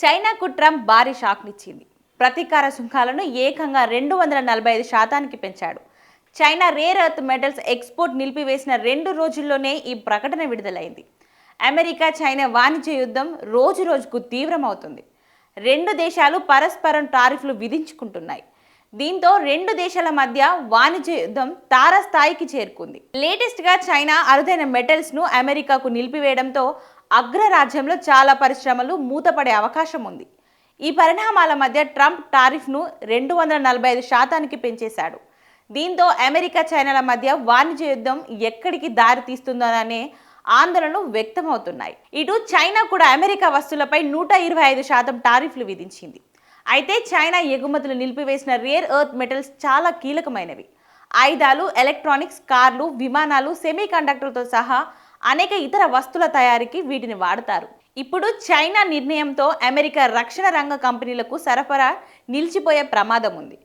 చైనాకు ట్రంప్ భారీ షాక్నిచ్చింది. ప్రతీకార సుంకాలను ఏకంగా రెండు వందల నలభై ఐదు శాతానికి పెంచాడు. China rare earth metals export నిలిపివేసిన రెండు రోజుల్లోనే ఈ ప్రకటన విడుదలైంది. అమెరికా చైనా వాణిజ్య యుద్ధం రోజు రోజుకు తీవ్రమవుతుంది. రెండు దేశాలు పరస్పరం టారిఫ్లు విధించుకుంటున్నాయి. దీంతో రెండు దేశాల మధ్య వాణిజ్య యుద్ధం తారస్థాయికి చేరుకుంది. లేటెస్ట్గా చైనా అరుదైన మెటల్స్ను అమెరికాకు నిలిపివేయడంతో అగ్రరాజ్యంలో చాలా పరిశ్రమలు మూతపడే అవకాశం ఉంది. ఈ పరిణామాల మధ్య ట్రంప్ టారిఫ్ను రెండు వందల నలభై ఐదు శాతానికి పెంచేశాడు. దీంతో అమెరికా చైనాల మధ్య వాణిజ్య యుద్ధం ఎక్కడికి దారి తీస్తుందోననే ఆందోళనలు వ్యక్తమవుతున్నాయి. ఇటు చైనా కూడా అమెరికా వస్తువులపై నూట ఇరవై ఐదు శాతం టారిఫ్లు విధించింది. అయితే చైనా ఎగుమతులు నిలిపివేసిన రేర్ ఎర్త్ మెటల్స్ చాలా కీలకమైనవి. ఆయుధాలు ఎలక్ట్రానిక్స్ కార్లు విమానాలు సెమీ కండక్టర్తో సహా అనేక ఇతర వస్తువుల తయారీకి వీటిని వాడతారు. ఇప్పుడు చైనా నిర్ణయంతో అమెరికా రక్షణ రంగ కంపెనీలకు సరఫరా నిలిచిపోయే ప్రమాదం ఉంది.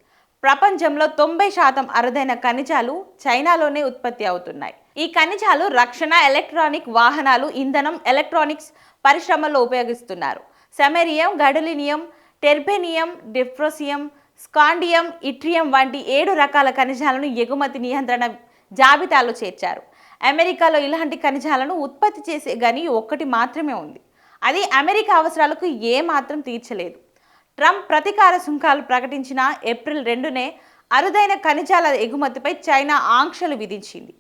ప్రపంచంలో తొంభై శాతం అరుదైన ఖనిజాలు చైనాలోనే ఉత్పత్తి అవుతున్నాయి. ఈ ఖనిజాలు రక్షణ ఎలక్ట్రానిక్ వాహనాలు ఇంధనం ఎలక్ట్రానిక్స్ పరిశ్రమల్లో ఉపయోగిస్తున్నారు. సెమెరియం గడలినియం టెర్బేనియం డిఫ్రోసియం స్కాండియం ఇట్రియం వంటి ఏడు రకాల ఖనిజాలను ఎగుమతి నియంత్రణ జాబితాలో చేర్చారు. అమెరికాలో ఇలాంటి ఖనిజాలను ఉత్పత్తి చేసే గని ఒక్కటి మాత్రమే ఉంది. అది అమెరికా అవసరాలకు ఏ మాత్రం తీర్చలేదు. ట్రంప్ ప్రతీకార సుంకాలు ప్రకటించిన ఏప్రిల్ రెండునే అరుదైన ఖనిజాల ఎగుమతిపై చైనా ఆంక్షలు విధించింది.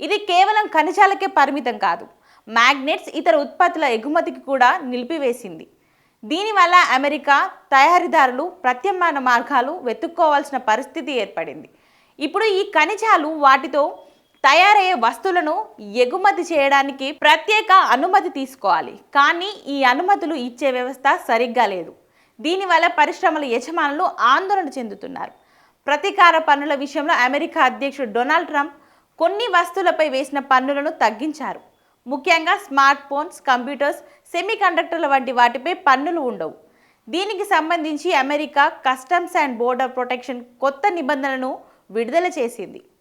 ఇది కేవలం ఖనిజాలకే పరిమితం కాదు మ్యాగ్నెట్స్ ఇతర ఉత్పత్తుల ఎగుమతికి కూడా నిలిపివేసింది. దీనివల్ల అమెరికా తయారీదారులు ప్రత్యామ్నాయ మార్గాలు వెతుక్కోవాల్సిన పరిస్థితి ఏర్పడింది. ఇప్పుడు ఈ ఖనిజాలు వాటితో తయారయ్యే వస్తువులను ఎగుమతి చేయడానికి ప్రత్యేక అనుమతి తీసుకోవాలి. కానీ ఈ అనుమతులు ఇచ్చే వ్యవస్థ సరిగ్గా లేదు. దీనివల్ల పరిశ్రమల యజమానులు ఆందోళన చెందుతున్నారు. ప్రతీకార పన్నుల విషయంలో అమెరికా అధ్యక్షుడు డొనాల్డ్ ట్రంప్ కొన్ని వస్తువులపై వేసిన పన్నులను తగ్గించారు. ముఖ్యంగా స్మార్ట్ ఫోన్స్ కంప్యూటర్స్ సెమీ కండక్టర్ల వంటి వాటిపై పన్నులు ఉండవు. దీనికి సంబంధించి America customs and border protection కొత్త నిబంధనలను విడుదల చేసింది.